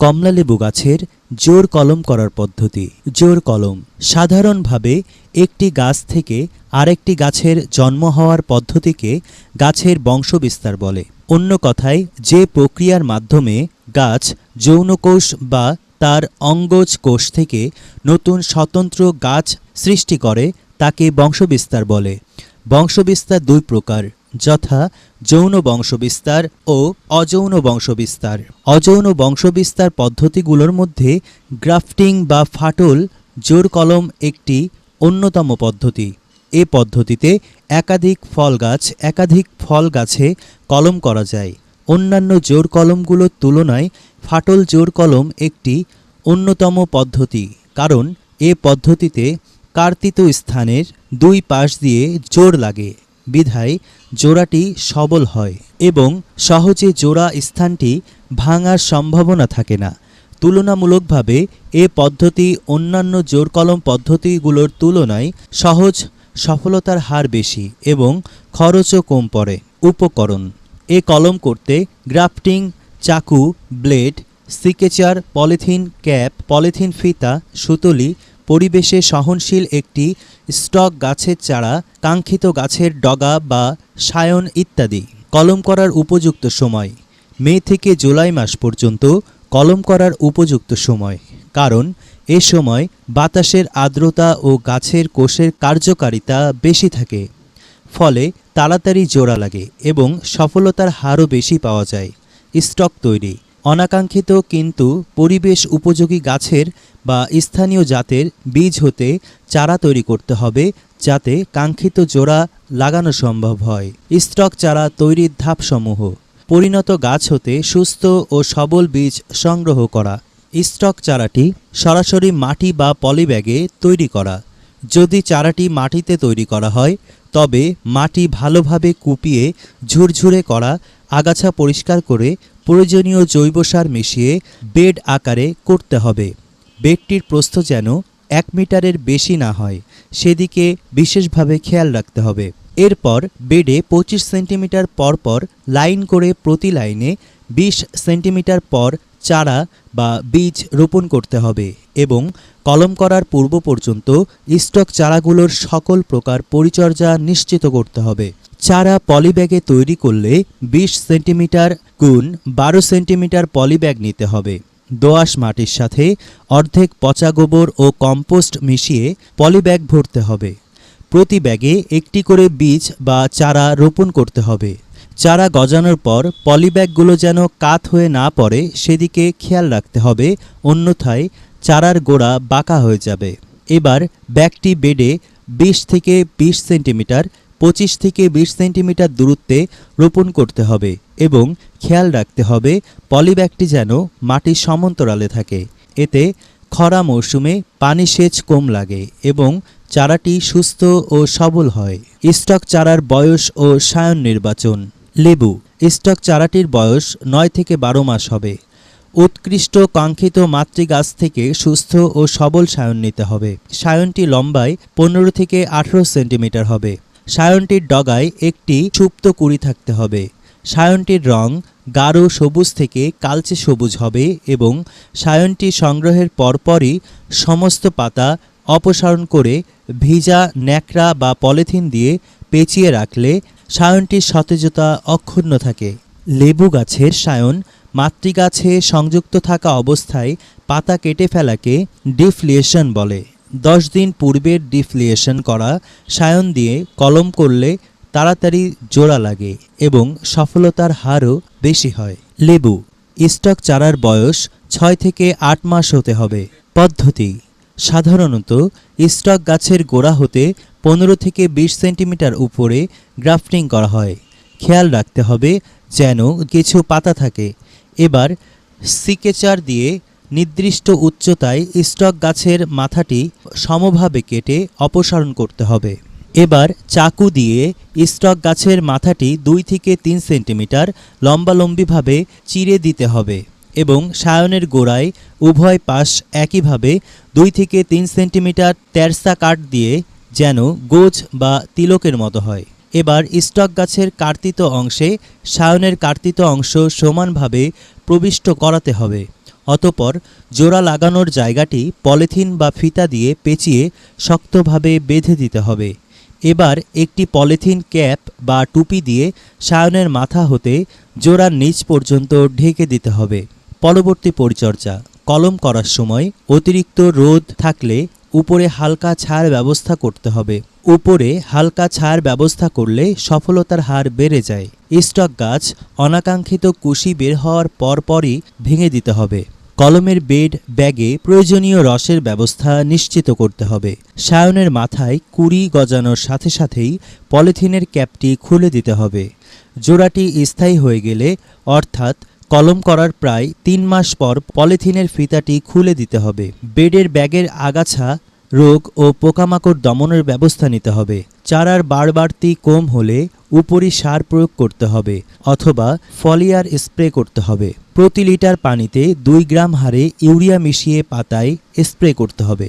কমলালেবু গাছের জোর কলম করার পদ্ধতি। জোর কলম সাধারণভাবে একটি গাছ থেকে আরেকটি গাছের জন্ম হওয়ার পদ্ধতিকে গাছের বংশবিস্তার বলে। অন্য কথায়, যে প্রক্রিয়ার মাধ্যমে গাছ যৌনকোষ বা তার অঙ্গজ কোষ থেকে নতুন স্বতন্ত্র গাছ সৃষ্টি করে, তাকে বংশবিস্তার বলে। বংশবিস্তার দুই প্রকার। যথা যৌন বংশবিস্তার ও অযৌন বংশবিস্তার। অযৌন বংশবিস্তার পদ্ধতিগুলোর মধ্যে গ্রাফটিং বা ফাটল, জোর কলম একটি অন্যতম পদ্ধতি। এ পদ্ধতিতে একাধিক ফল গাছ, একাধিক ফল গাছে কলম করা যায়। অন্যান্য জোর কলমগুলোর তুলনায় ফাটল জোর কলম একটি অন্যতম পদ্ধতি, কারণ এ পদ্ধতিতে কার্তিত স্থানের দুই পাশ দিয়ে জোর লাগে। বিধায় জোড়াটি সবল হয় এবং সহজে জোড়া স্থানটি ভাঙার সম্ভাবনা থাকে না। তুলনামূলকভাবে এ পদ্ধতি অন্যান্য জোর কলম পদ্ধতিগুলোর তুলনায় সহজ, সফলতার হার বেশি এবং খরচও কম পড়ে। উপকরণ, এ কলম করতে গ্রাফটিং, চাকু, blade, secateur, polythene, cap, polythene ফিতা, সুতলি, পরিবেশে সহনশীল একটি স্টক গাছের চারা, কাঙ্ক্ষিত গাছের ডগা বা সায়ন ইত্যাদি কলম করার উপযুক্ত সময়। মে থেকে জুলাই মাস পর্যন্ত কলম করার উপযুক্ত সময়। কারণ, এ সময় বাতাসের আর্দ্রতা ও গাছের কোষের কার্যকারিতা বেশি থাকে। ফলে তাড়াতাড়ি জোড়া লাগে এবং সফলতার হারও বেশি পাওয়া যায়। স্টক তৈরি। অনাকাঙ্ক্ষিত কিন্তু পরিবেশ উপযোগী গাছের বা স্থানীয় জাতের বীজ হতে চারা তৈরি করতে হবে যাতে কাঙ্ক্ষিত জোড়া লাগানো সম্ভব হয়। স্টক চারা তৈরির ধাপসমূহ। পরিণত গাছ হতে সুস্থ ও সবল বীজ সংগ্রহ করা। স্টক চারাটি সরাসরি মাটি বা পলিব্যাগে তৈরি করা। যদি চারাটি মাটিতে তৈরি করা হয় তবে মাটি ভালোভাবে কুপিয়ে ঝুরঝুরে করা, আগাছা পরিষ্কার করে প্রয়োজনীয় জৈব সার মিশিয়ে বেড আকারে করতে হবে। বেডটির প্রস্থ যেন এক মিটারের বেশি না হয়, সেদিকে বিশেষভাবে খেয়াল রাখতে হবে। এরপর বেডে পঁচিশ সেন্টিমিটার পর পর লাইন করে প্রতি লাইনে বিশ সেন্টিমিটার পর চারা বা বীজ রোপণ করতে হবে এবং কলম করার পূর্ব পর্যন্ত স্টক চারাগুলোর সকল প্রকার পরিচর্যা নিশ্চিত করতে হবে। চারা পলিব্যাগে তৈরি করলে বিশ সেন্টিমিটার গুণ বারো সেন্টিমিটার পলিব্যাগ নিতে হবে। দোআঁশ মাটির সাথে অর্ধেক পচা গোবর ও কম্পোস্ট মিশিয়ে পলিব্যাগ ভরতে হবে। প্রতি ব্যাগে একটি করে বীজ বা চারা রোপণ করতে হবে। চারা গজানোর পর পলিব্যাগগুলো যেন কাত হয়ে না পড়ে, সেদিকে খেয়াল রাখতে হবে, অন্যথায় চারার গোড়া বাঁকা হয়ে যাবে। এবার ব্যাগটি বেডে বিশ থেকে বিশ সেন্টিমিটার, পঁচিশ থেকে বিশ সেন্টিমিটার দূরত্বে রোপণ করতে হবে এবং খেয়াল রাখতে হবে পলিব্যাগটি যেন মাটির সমান্তরালে থাকে। এতে খরা মৌসুমে পানি সেচ কম লাগে এবং চারাটি সুস্থ ও সবল হয়। স্টক চারার বয়স ও সায়ন নির্বাচন। লেবু, স্টক চারাটির বয়স নয় থেকে বারো মাস হবে। উৎকৃষ্ট কাঙ্ক্ষিত মাতৃগাছ থেকে সুস্থ ও সবল সায়ন নিতে হবে। সায়নটি লম্বায় পনেরো থেকে আঠেরো সেন্টিমিটার হবে। সায়নটির ডগায় একটি সুপ্ত কুড়ি থাকতে হবে। সায়নটির রং গাঢ় সবুজ থেকে কালচে সবুজ হবে এবং সায়নটি সংগ্রহের পরপরই সমস্ত পাতা অপসারণ করে ভিজা ন্যাকড়া বা পলিথিন দিয়ে পেঁচিয়ে রাখলে সায়নটির সতেজতা অক্ষুণ্ণ থাকে। লেবু গাছের সায়ন মাতৃগাছে সংযুক্ত থাকা অবস্থায় পাতা কেটে ফেলাকে ডিফ্লিয়েশন বলে। দশ দিন পূর্বের ডিফ্লিয়েশন করা সায়ন দিয়ে কলম করলে তাড়াতাড়ি জোড়া লাগে এবং সফলতার হারও বেশি হয়। লেবু, স্টক চারার বয়স ছয় থেকে আট মাস হতে হবে। পদ্ধতি, সাধারণত স্টক গাছের গোড়া হতে পনেরো থেকে বিশ সেন্টিমিটার উপরে গ্রাফটিং করা হয়। খেয়াল রাখতে হবে যেন কিছু পাতা থাকে। এবার সিকেচার দিয়ে নির্দিষ্ট উচ্চতায় স্টক গাছের মাথাটি সমভাবে কেটে অপসারণ করতে হবে। এবার চাকু দিয়ে স্টক গাছের মাথাটি দুই থেকে তিন সেন্টিমিটার লম্বালম্বিভাবে চিরে দিতে হবে এবং সায়নের গোড়ায় উভয় পাশ একইভাবে দুই থেকে তিন সেন্টিমিটার তেরসা কাঠ দিয়ে যেন গোজ বা তিলকের মতো হয়। এবার স্টক গাছের কার্তিত অংশে সায়নের কার্তিত অংশ সমানভাবে প্রবিষ্ট করাতে হবে। অতপর জোড়া লাগানোর জায়গাটি পলিথিন বা ফিতা দিয়ে পেঁচিয়ে শক্তভাবে বেঁধে দিতে হবে। এবার একটি পলিথিন ক্যাপ বা টুপি দিয়ে সায়নের মাথা হতে জোড়ার নিচ পর্যন্ত ঢেকে দিতে হবে। পরবর্তী পরিচর্যা, কলম করার সময় অতিরিক্ত রোদ থাকলে উপরে হালকা ছায়ার ব্যবস্থা করতে হবে। উপরে হালকা ছায়ার ব্যবস্থা করলে সফলতার হার বেড়ে যায়। স্টক গাছ, অনাকাঙ্ক্ষিত কুশি বের হওয়ার পরপরই ভেঙে দিতে হবে। কলমের বেড, ব্যাগে প্রয়োজনীয় রসের ব্যবস্থা নিশ্চিত করতে হবে। সায়নের মাথায় কুড়ি গজানোর সাথে সাথেই পলিথিনের ক্যাপটি খুলে দিতে হবে। জোড়াটি স্থায়ী হয়ে গেলে, অর্থাৎ কলম করার প্রায় তিন মাস পর পলিথিনের ফিতাটি খুলে দিতে হবে। বেডের ব্যাগের আগাছা, রোগ ও পোকামাকড় দমনের ব্যবস্থা নিতে হবে। চারার বাড়বাড়তি কম হলে উপরি সার প্রয়োগ করতে হবে অথবা ফলিয়ার স্প্রে করতে হবে। প্রতি লিটার পানিতে দুই গ্রাম হারে ইউরিয়া মিশিয়ে পাতায় স্প্রে করতে হবে।